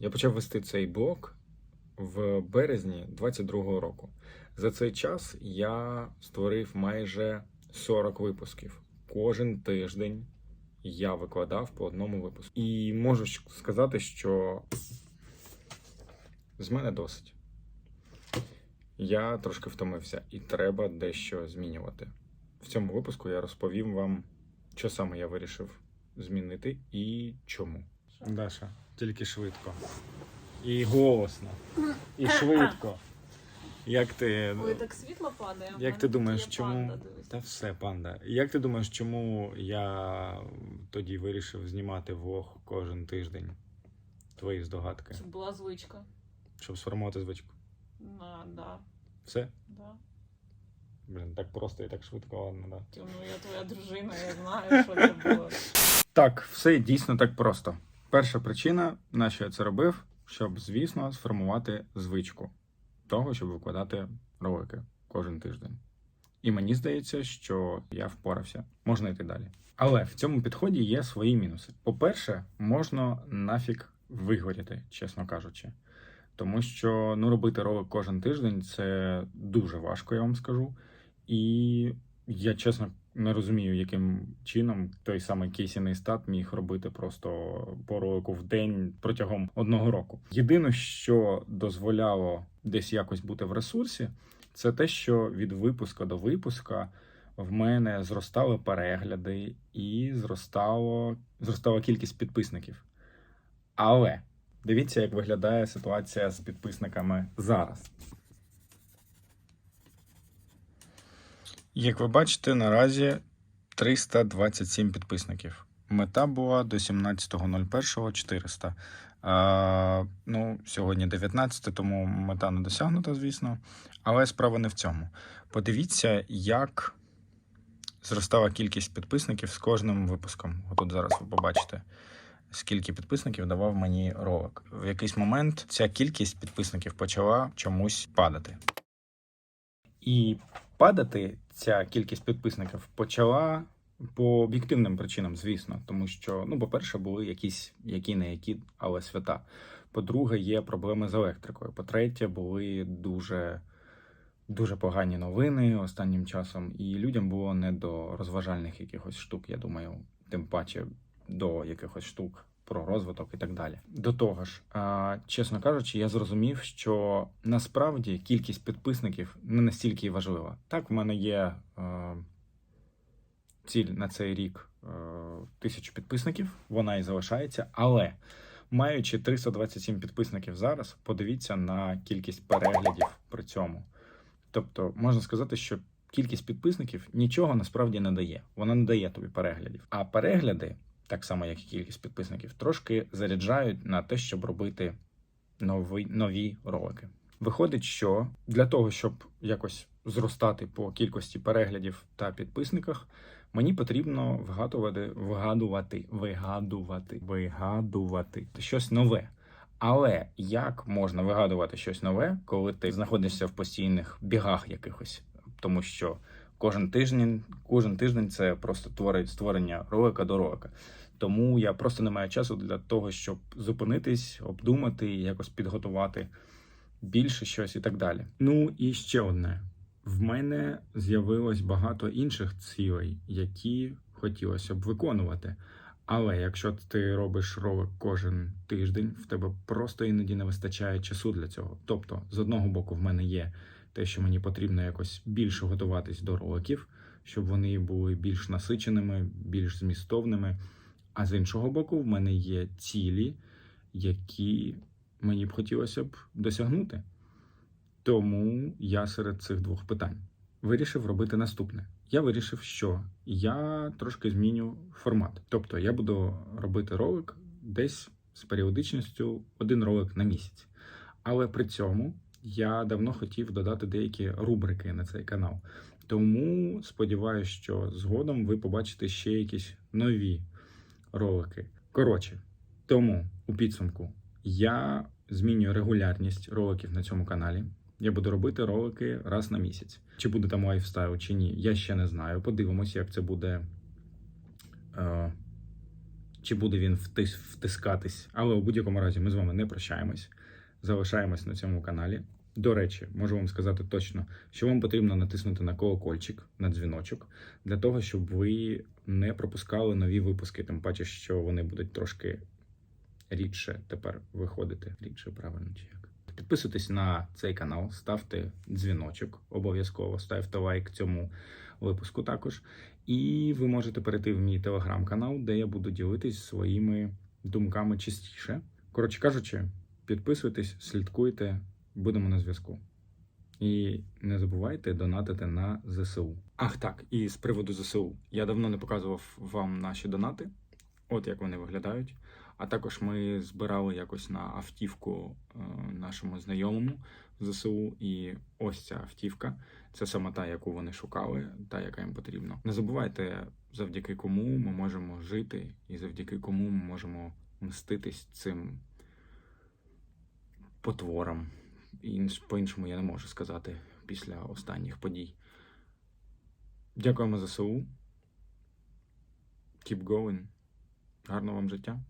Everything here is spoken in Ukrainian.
Я почав вести цей блог в березні 22-го року. За цей час я створив майже 40 випусків. Кожен тиждень я викладав по одному випуску. І можу сказати, що з мене досить. Я трошки втомився і треба дещо змінювати. В цьому випуску я розповім вам, що саме я вирішив змінити і чому. Даша, тільки швидко. І голосно. І швидко. Як ти. Ой, так світло падає. в Як мене ти тут думаєш, є чому. панда, дивись. Та все, панда. Як ти думаєш, чому я тоді вирішив знімати влог кожен тиждень? Твої здогадки, Щоб була звичка. щоб сформувати звичку. На, да, Все? да. Блін, так просто і так швидко, ладно, да. Ну, я твоя дружина, я знаю, що це було. Так, все дійсно так просто. Перша причина, на що я це робив, щоб, звісно, сформувати звичку того, щоб викладати ролики кожен тиждень. І мені здається, що я впорався. Можна йти далі. Але в цьому підході є свої мінуси. По-перше, можна нафіг вигоріти, чесно кажучи. Тому що ну, робити ролик кожен тиждень це дуже важко, я вам скажу. І я чесно не розумію, яким чином той самий Кейсі Нейстат міг робити просто по ролику в день протягом одного року. Єдине, що дозволяло десь якось бути в ресурсі, це те, що від випуска до випуска в мене зростали перегляди і зростало, зростала кількість підписників. Але дивіться, як виглядає ситуація з підписниками зараз. Як ви бачите, наразі 327 підписників. Мета була до 17.01 400. А, ну, сьогодні 19, тому мета не досягнута, звісно. Але справа не в цьому. Подивіться, як зростала кількість підписників з кожним випуском. Отут зараз ви побачите, скільки підписників давав мені ролик. В якийсь момент ця кількість підписників почала чомусь падати. І падати ця кількість підписників почала по об'єктивним причинам, звісно, тому що, ну, по-перше, були якісь які не які, але свята. По-друге, є проблеми з електрикою. По-третє, були дуже, дуже погані новини останнім часом, і людям було не до розважальних якихось штук, я думаю, тим паче до якихось штук про розвиток і так далі. До того ж, чесно кажучи, я зрозумів, що насправді кількість підписників не настільки важлива. Так, в мене є ціль на цей рік тисячу підписників, вона і залишається, але маючи 327 підписників зараз, подивіться на кількість переглядів при цьому. Тобто, можна сказати, що кількість підписників нічого насправді не дає. Вона не дає тобі переглядів. А перегляди, так само як і кількість підписників, трошки заряджають на те, щоб робити нові, нові ролики. Виходить, що для того, щоб якось зростати по кількості переглядів та підписниках, мені потрібно вгадувати, вигадувати, вигадувати, вигадувати щось нове. Але як можна вигадувати щось нове, коли ти знаходишся в постійних бігах якихось? Тому що кожен тиждень, кожен тиждень це просто творить створення ролика до ролика. Тому я просто не маю часу для того, щоб зупинитись, обдумати, якось підготувати більше щось і так далі. Ну і ще одне: в мене з'явилось багато інших цілей, які хотілося б виконувати. Але якщо ти робиш ролик кожен тиждень, в тебе просто іноді не вистачає часу для цього. Тобто, з одного боку, в мене є те, що мені потрібно якось більше готуватись до роликів, щоб вони були більш насиченими, більш змістовними. А з іншого боку, в мене є цілі, які мені б хотілося б досягнути. Тому я серед цих двох питань вирішив робити наступне. Я вирішив, що я трошки зміню формат. Тобто я буду робити ролик десь з періодичністю один ролик на місяць. Але при цьому я давно хотів додати деякі рубрики на цей канал. Тому сподіваюся, що згодом ви побачите ще якісь нові ролики. Коротше, тому у підсумку я змінюю регулярність роликів на цьому каналі. Я буду робити ролики раз на місяць. Чи буде там лайфстайл, чи ні, я ще не знаю. Подивимося, як це буде. Е, чи буде він втис, втискатись. Але у будь-якому разі ми з вами не прощаємось. Залишаємось на цьому каналі. До речі, можу вам сказати точно, що вам потрібно натиснути на колокольчик, на дзвіночок, для того, щоб ви не пропускали нові випуски, тим паче, що вони будуть трошки рідше тепер виходити. Рідше, правильно чи як. Підписуйтесь на цей канал, ставте дзвіночок, обов'язково ставте лайк цьому випуску також. І ви можете перейти в мій телеграм-канал, де я буду ділитись своїми думками частіше. Коротше кажучи, підписуйтесь, слідкуйте, будемо на зв'язку. І не забувайте донатити на ЗСУ. Ах так, і з приводу ЗСУ. Я давно не показував вам наші донати. От як вони виглядають. А також ми збирали якось на автівку е, нашому знайомому ЗСУ. І ось ця автівка. Це саме та, яку вони шукали, та, яка їм потрібна. Не забувайте, завдяки кому ми можемо жити, і завдяки кому ми можемо мститись цим потворам. Інш, по-іншому я не можу сказати після останніх подій. Дякуємо ЗСУ. Keep going. Гарного вам життя.